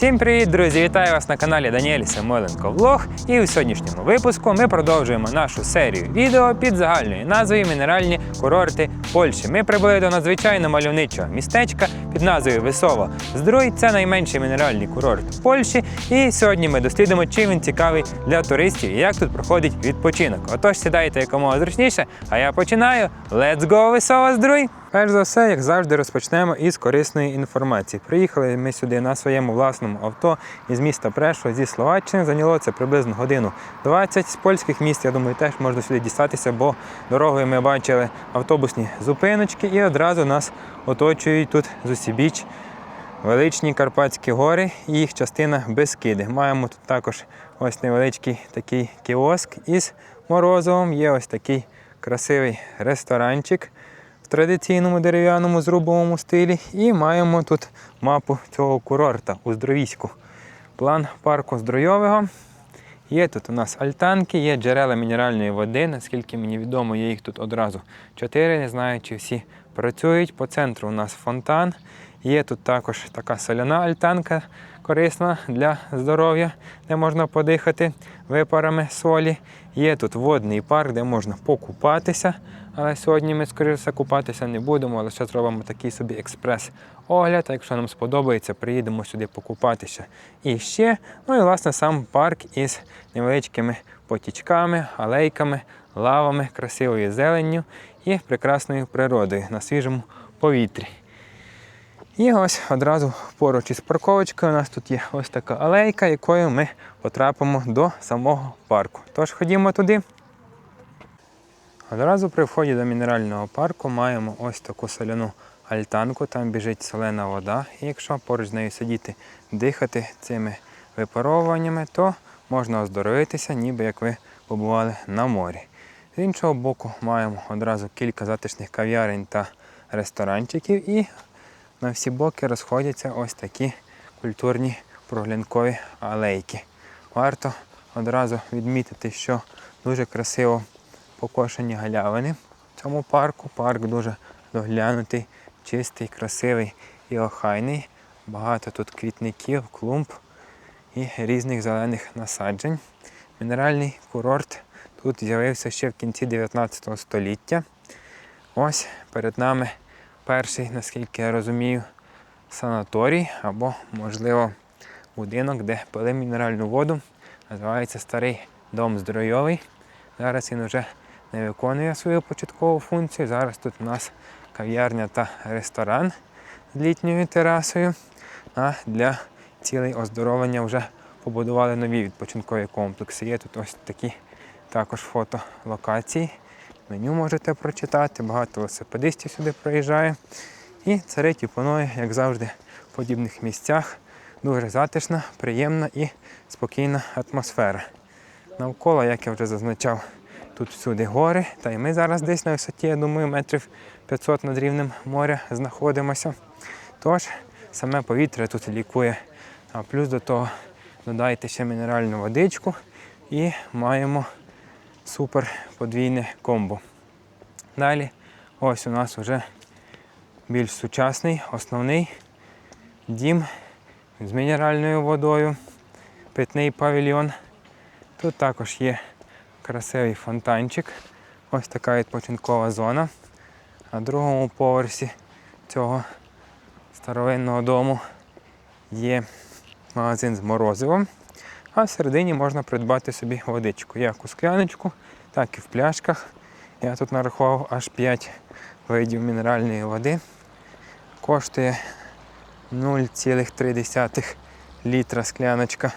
Всім привіт, друзі! Вітаю вас на каналі Даніель Самойленко Влог. І у сьогоднішньому випуску ми продовжуємо нашу серію відео під загальною назвою Мінеральні курорти Польщі. Ми прибули до надзвичайно мальовничого містечка під назвою Висово Здруй. Це найменший мінеральний курорт Польщі. І сьогодні ми дослідимо, чим він цікавий для туристів і як тут проходить відпочинок. Отож, сідайте якомога зручніше, а я починаю. Let's go, Висово Здруй! Перш за все, як завжди, розпочнемо із корисної інформації. Приїхали ми сюди на своєму власному авто із міста Прешо зі Словаччини. Зайняло це приблизно годину 20 з польських міст. Я думаю, теж можна сюди дістатися, бо дорогою ми бачили автобусні зупиночки і одразу нас оточують тут з усібіч величні Карпатські гори і їх частина Бескиди. Маємо тут також ось невеличкий такий кіоск із морозивом. Є ось такий красивий ресторанчик традиційному дерев'яному зрубовому стилі. І маємо тут мапу цього курорта Уздровіську. План парку Здройового. Є тут у нас альтанки, є джерела мінеральної води. Наскільки мені відомо, є їх тут одразу чотири. Не знаю, чи всі працюють. По центру у нас фонтан. Є тут також така соляна альтанка корисна для здоров'я, де можна подихати випарами солі. Є тут водний парк, де можна покупатися. Але сьогодні ми, скоріше купатися не будемо, лише зробимо такий собі експрес-огляд. А якщо нам сподобається, приїдемо сюди покупатися. І ще, ну і власне сам парк із невеличкими потічками, алейками, лавами, красивою зеленню і прекрасною природою на свіжому повітрі. І ось одразу поруч із парковочкою у нас тут є ось така алейка, якою ми потрапимо до самого парку. Тож ходімо туди. Одразу при вході до мінерального парку маємо ось таку соляну альтанку, там біжить солена вода. І якщо поруч з нею сидіти, дихати цими випаровуваннями, то можна оздоровитися, ніби як ви побували на морі. З іншого боку, маємо одразу кілька затишних кав'ярень та ресторанчиків, і на всі боки розходяться ось такі культурні проглянкові алейки. Варто одразу відмітити, що дуже красиво покошені галявини в цьому парку. Парк дуже доглянутий, чистий, красивий і охайний. Багато тут квітників, клумб і різних зелених насаджень. Мінеральний курорт тут з'явився ще в кінці 19 століття. Ось перед нами перший, наскільки я розумію, санаторій або, можливо, будинок, де пили мінеральну воду. Називається Старий Дом Здоров'йовий. Зараз він вже не виконує свою початкову функцію. Зараз тут у нас кав'ярня та ресторан з літньою терасою. А для цілей оздоровлення вже побудували нові відпочинкові комплекси. Є тут ось такі також фото локації. Меню можете прочитати, багато велосипедистів сюди проїжджає. І царить і панує, як завжди, в подібних місцях. Дуже затишна, приємна і спокійна атмосфера. Навколо, як я вже зазначав, тут всюди гори. Та й ми зараз десь на висоті, я думаю, метрів 500 над рівнем моря знаходимося. Тож саме повітря тут лікує. А плюс до того додайте ще мінеральну водичку і маємо супер подвійне комбо. Далі ось у нас вже більш сучасний, основний дім з мінеральною водою, питний павільйон. Тут також є красивий фонтанчик. Ось така відпочинкова зона. На другому поверсі цього старовинного дому є магазин з морозивом. А всередині можна придбати собі водичку, як у скляночку, так і в пляшках. Я тут нарахував аж 5 видів мінеральної води. Коштує 0,3 літра скляночка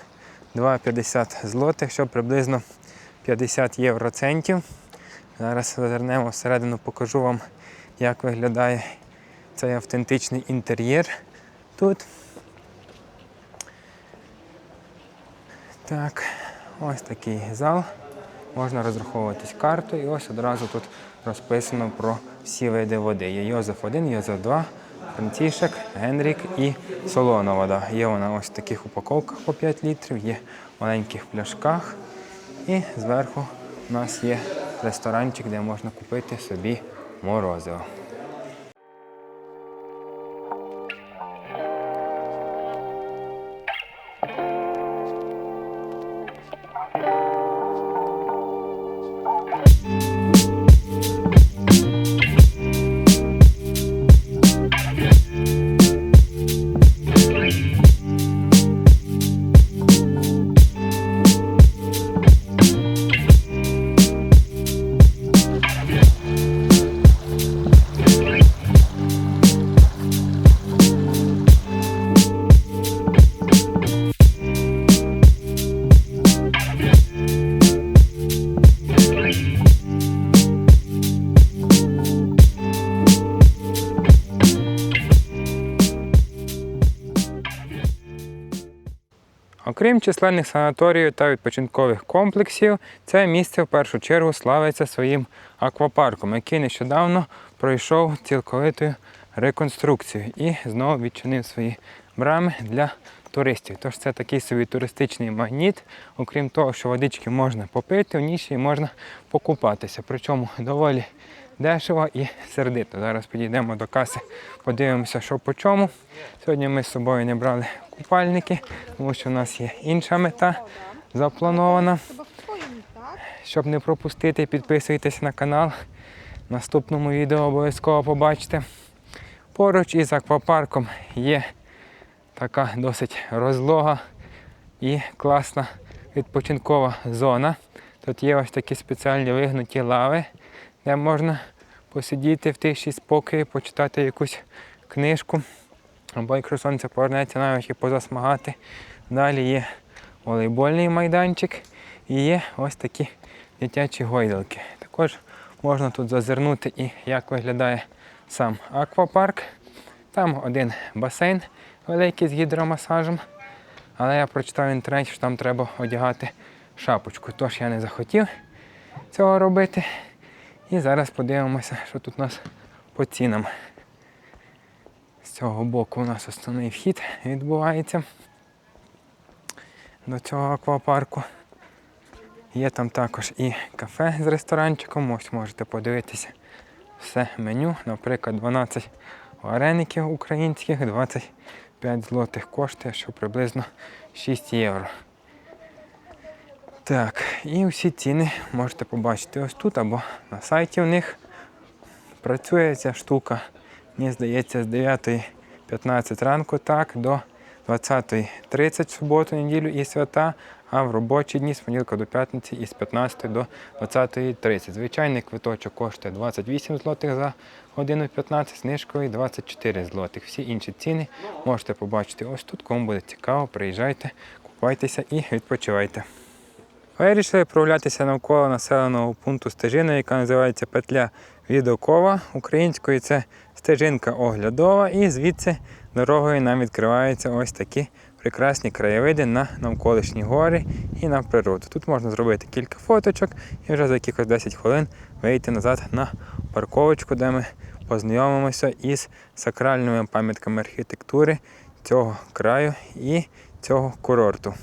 2,50 злотих, що приблизно 50 євроцентів. Зараз зазирнемо всередину, покажу вам, як виглядає цей автентичний інтер'єр тут. Так, ось такий зал. Можна розраховуватись картою. І ось одразу тут розписано про всі види води. Є Йозеф 1, Йозеф 2, Францішек, Генрік і солона вода. Є вона ось в таких упаковках по 5 літрів, є в маленьких пляшках. І зверху у нас є ресторанчик, де можна купити собі морозиво. Окрім численних санаторіїв та відпочинкових комплексів, це місце в першу чергу славиться своїм аквапарком, який нещодавно пройшов цілковитою реконструкцією і знову відчинив свої брами для туристів. Тож це такий собі туристичний магніт. Окрім того, що водички можна попити, в ній ще й можна покупатися. Причому доволі дешево і сердито. Зараз підійдемо до каси, подивимося, що по чому. Сьогодні ми з собою не брали купальники, тому що в нас є інша мета запланована. Щоб не пропустити, підписуйтесь на канал. В наступному відео обов'язково побачите. Поруч із аквапарком є така досить розлога і класна відпочинкова зона. Тут є ось такі спеціальні вигнуті лави, де можна посидіти в тиші спокою, почитати якусь книжку. Або якщо сонце повернеться, навіть і позасмагати. Далі є волейбольний майданчик і є ось такі дитячі гойдалки. Також можна тут зазирнути і як виглядає сам аквапарк. Там один басейн великий з гідромасажем. Але я прочитав в інтернеті, що там треба одягати шапочку. Тож я не захотів цього робити. І зараз подивимося, що тут у нас по цінам. З цього боку у нас основний вхід відбувається до цього аквапарку. Є там також і кафе з ресторанчиком. Ось можете подивитися все меню. Наприклад, 12 вареників українських, 25 злотих коштує, що приблизно 6 євро. Так, і всі ціни можете побачити ось тут або на сайті у них. Працює ця штука, мені здається, з 9.15 ранку так, до 20.30 в суботу, неділю і свята, а в робочі дні з понеділка до п'ятниці із 15 до 20.30. Звичайний квиточок коштує 28 злотих за годину 15, знижкою 24 злотих. Всі інші ціни можете побачити ось тут. Кому буде цікаво, приїжджайте, купайтеся і відпочивайте. Вирішили прогулятися навколо населеного пункту стежиною, яка називається Петля Відокова. Українською це стежинка оглядова, і звідси дорогою нам відкриваються ось такі прекрасні краєвиди на навколишні гори і на природу. Тут можна зробити кілька фоточок і вже за якихось 10 хвилин вийти назад на парковочку, де ми познайомимося із сакральними пам'ятками архітектури цього краю і цього курорту.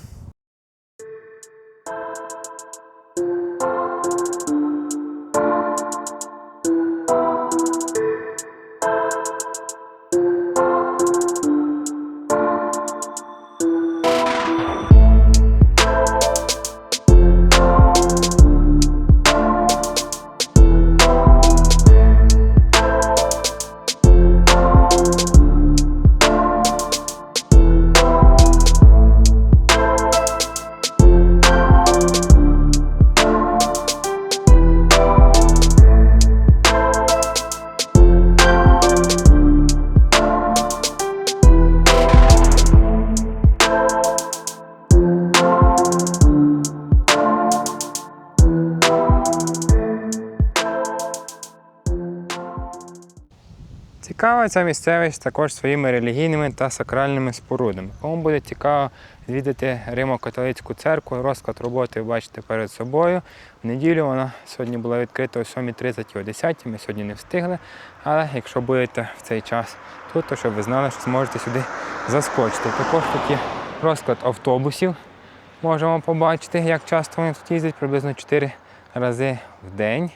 Цікава ця місцевість також своїми релігійними та сакральними спорудами. Кому буде цікаво відвідати Римо-католицьку церкву, розклад роботи ви бачите перед собою. В неділю вона сьогодні була відкрита о 7.30 і о 10 Ми сьогодні не встигли. Але якщо будете в цей час тут, то щоб ви знали, що зможете сюди заскочити. Також є розклад автобусів. Можемо побачити, як часто вони тут їздять, приблизно 4 рази в день.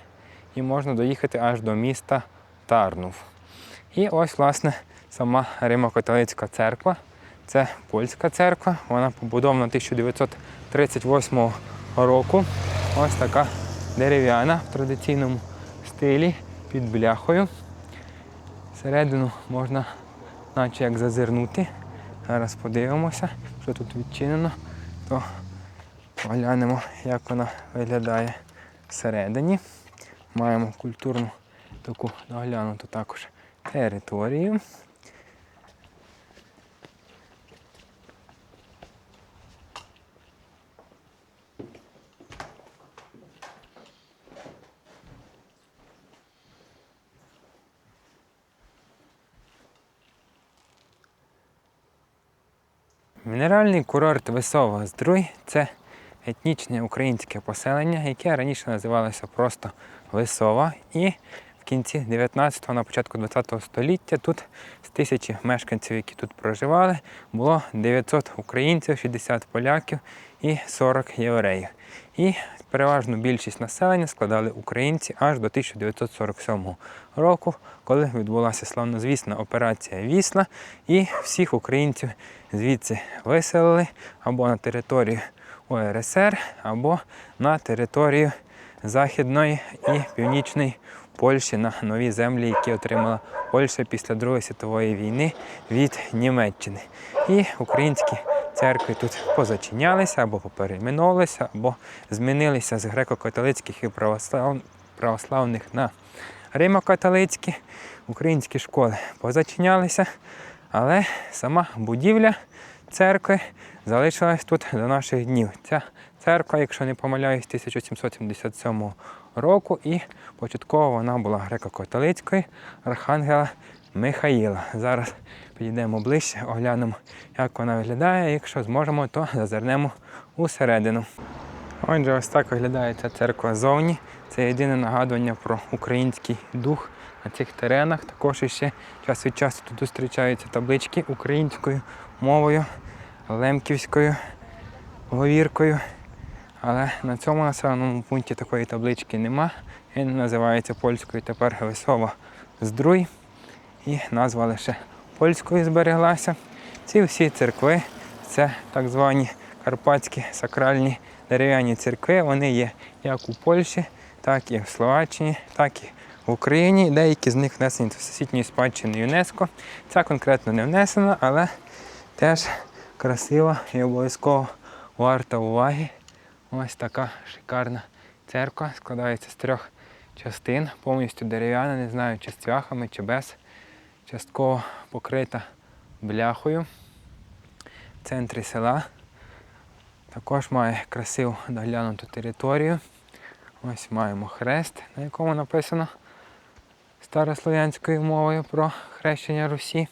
І можна доїхати аж до міста Тарнув. І ось, власне, сама Римо-католицька церква. Це польська церква. Вона побудована 1938 року. Ось така дерев'яна в традиційному стилі під бляхою. Всередину можна наче як зазирнути. Зараз подивимося, що тут відчинено, то поглянемо, як вона виглядає всередині. Маємо культурну таку доглянуту також територію. Мінеральний курорт Висова Здруй це етнічне українське поселення, яке раніше називалося просто Висова. І кінці 19-го, на початку 20-го століття тут з тисячі мешканців, які тут проживали, було 900 українців, 60 поляків і 40 євреїв. І переважну більшість населення складали українці аж до 1947 року, коли відбулася славнозвісна операція Вісла, і всіх українців звідси виселили або на територію УРСР, або на територію Західної і Північної Польщі на нові землі, які отримала Польща після Другої світової війни від Німеччини. І українські церкви тут позачинялися або поперейменовувалися, або змінилися з греко-католицьких і православ... православних на римо-католицькі. Українські школи позачинялися, але сама будівля церкви залишилась тут до наших днів. Ця церква, якщо не помиляюсь, 1777 року, і початково вона була греко-католицькою архангела Михаїла. Зараз підійдемо ближче, оглянемо, як вона виглядає. Якщо зможемо, то зазирнемо усередину. Отже, ось так виглядає ця церква ззовні. Це єдине нагадування про український дух на цих теренах. Також іще час від часу тут зустрічаються таблички українською мовою, лемківською говіркою. Але на цьому населеному пункті такої таблички нема. Він називається польською тепер Висова Здруй. І назва лише польською збереглася. Ці всі церкви це так звані карпатські сакральні дерев'яні церкви. Вони є як у Польщі, так і в Словаччині, так і в Україні. Деякі з них внесені до всесвітньої спадщини ЮНЕСКО. Ця конкретно не внесена, але теж красива і обов'язково варта уваги. Ось така шикарна церква. Складається з трьох частин, повністю дерев'яна, не знаю, чи з цвяхами, чи без. Частково покрита бляхою в центрі села. Також має красиву доглянуту територію. Ось маємо хрест, на якому написано старослов'янською мовою про хрещення Русі.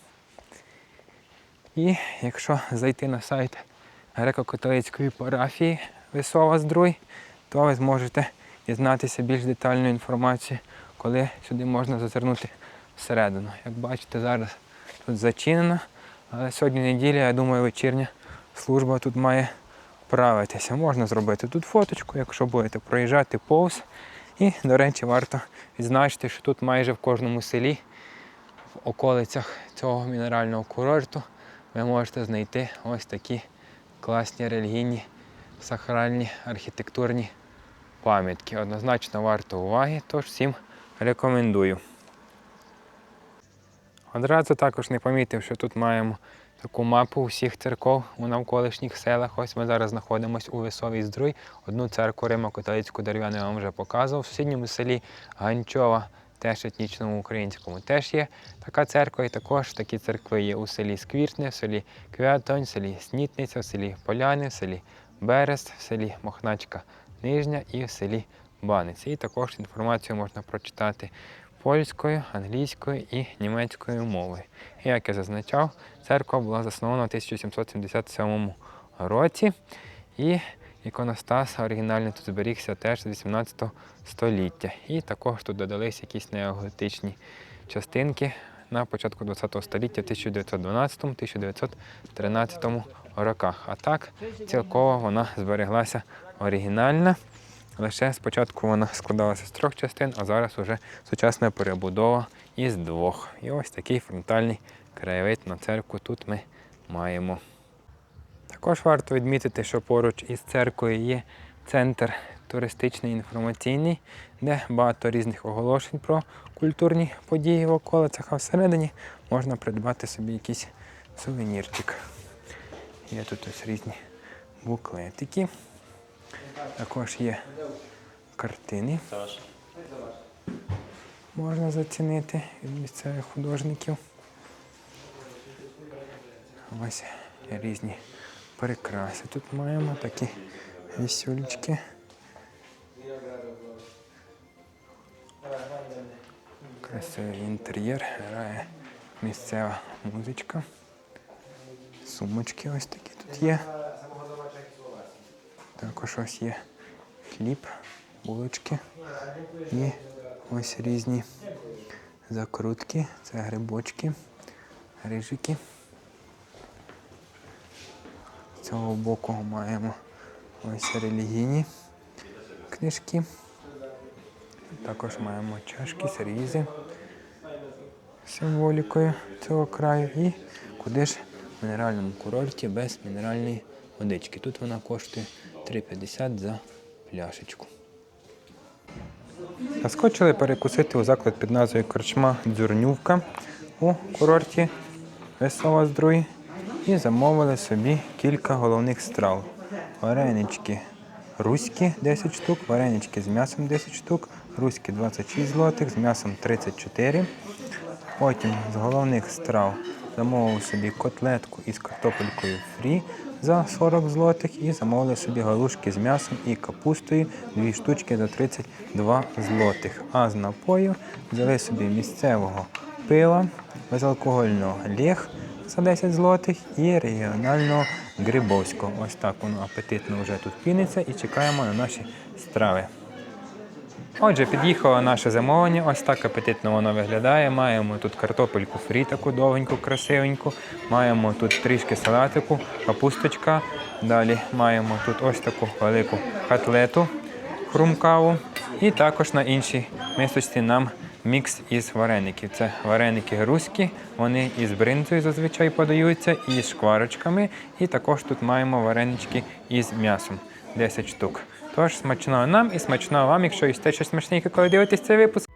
І якщо зайти на сайт греко-католицької парафії Висова Здруй, то ви зможете дізнатися більш детальну інформацію, коли сюди можна зазирнути всередину. Як бачите, зараз тут зачинено, але сьогодні неділя, я думаю, вечірня служба тут має правитися. Можна зробити тут фоточку, якщо будете проїжджати повз. І, до речі, варто відзначити, що тут майже в кожному селі, в околицях цього мінерального курорту, ви можете знайти ось такі класні релігійні, сакральні архітектурні пам'ятки. Однозначно варто уваги, тож всім рекомендую. Одразу також не помітив, що тут маємо таку мапу всіх церков у навколишніх селах. Ось ми зараз знаходимося у Висовій Здруй. Одну церкву Римо-католицьку дерев'яну я вам вже показував. В сусідньому селі Ганчова, теж етнічному українському, теж є така церква. І також такі церкви є у селі Сквіртне, в селі Квятонь, в селі Снітниця, в селі Поляни, в селі Берест, в селі Мохначка Нижня і в селі Баниці. І також інформацію можна прочитати польською, англійською і німецькою мовою. І як я зазначав, церква була заснована в 1777 році. І іконостас оригінальний тут зберігся теж з 18 століття. І також тут додались якісь неоготичні частинки на початку 20 століття в 1912-1913 роках. А так цілково вона збереглася оригінальна. Лише спочатку вона складалася з трьох частин, а зараз вже сучасна перебудова із двох. І ось такий фронтальний краєвид на церкву тут ми маємо. Також варто відмітити, що поруч із церквою є центр туристичний інформаційний, де багато різних оголошень про культурні події в околицях, а всередині можна придбати собі якийсь сувенірчик. Є тут ось різні буклетики. Також є картини. Можна зацінити від місцевих художників. Ось різні прикраси. Тут маємо такі вісюлечки. Красивий інтер'єр, грає місцева музичка. Сумочки ось такі тут є. Також ось є хліб, булочки і ось різні закрутки. Це грибочки, рижики. З цього боку маємо ось релігійні книжки. Також маємо чашки, сервізи з символікою цього краю. І куди ж в мінеральному курорті без мінеральної водички. Тут вона коштує 3,50 за пляшечку. Заскочили перекусити у заклад під назвою Корчма Дзюрнювка у курорті Весова Здруй і замовили собі кілька головних страв. Варенички руські 10 штук, варенички з м'ясом 10 штук, руські 26 злотих, з м'ясом 34. Потім з головних страв замовив собі котлетку із картопелькою фрі за 40 злотих і замовили собі галушки з м'ясом і капустою, дві штучки за 32 злотих. А з напою взяли собі місцевого пива, безалкогольного лег за 10 злотих і регіонального грибовського. Ось так воно апетитно вже тут піниться і чекаємо на наші страви. Отже, під'їхало наше замовлення. Ось так апетитно воно виглядає. Маємо тут картопельку фрі, таку довгеньку, красивеньку. Маємо тут трішки салатику, капусточка. Далі маємо тут ось таку велику котлету хрумкаву. І також на іншій мисочці нам мікс із вареників. Це вареники руські, вони із бринзою зазвичай подаються, і з шкварочками. І також тут маємо варенички із м'ясом 10 штук. Тож смачного нам і смачного вам, якщо їсте щось смачненьке, коли дивитесь цей випуск.